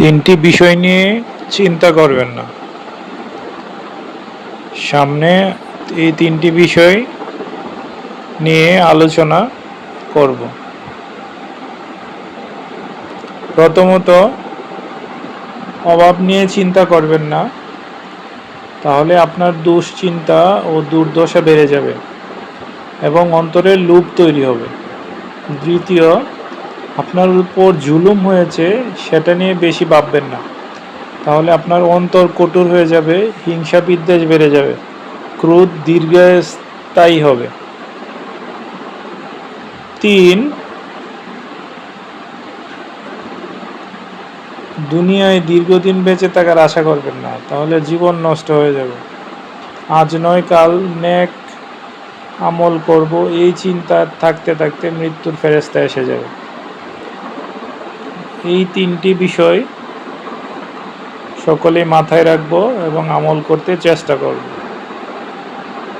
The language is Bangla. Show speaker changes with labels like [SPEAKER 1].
[SPEAKER 1] তিনটি বিষয় নিয়ে চিন্তা করবেন না। সামনে এই তিনটি বিষয় নিয়ে আলোচনা করব। প্রথমত, অভাব নিয়ে চিন্তা করবেন না, তাহলে আপনার দুশ্চিন্তা ও দুর্দশা বেড়ে যাবে এবং অন্তরের লুপ তৈরি হবে। দ্বিতীয় আপনার উপর জুলুম হয়েছে, সেটা নিয়ে বেশি ভাববেন না। তাহলে আপনার অন্তর কঠোর হয়ে যাবে হিংসা বিদ্বেষ বেড়ে যাবে, ক্রোধ দীর্ঘস্থায়ী হবে। তিন, দুনিয়ায় দীর্ঘদিন বেঁচে থাকার আশা করবেন না, তাহলে জীবন নষ্ট হয়ে যাবে। আজ নয়, কাল নেক আমল করব, এই চিন্তা থাকতে থাকতে মৃত্যুর ফেরেস্তা এসে যাবে। এই তিনটি বিষয় সকলে মাথায় রাখব এবং আমল করতে চেষ্টা করব।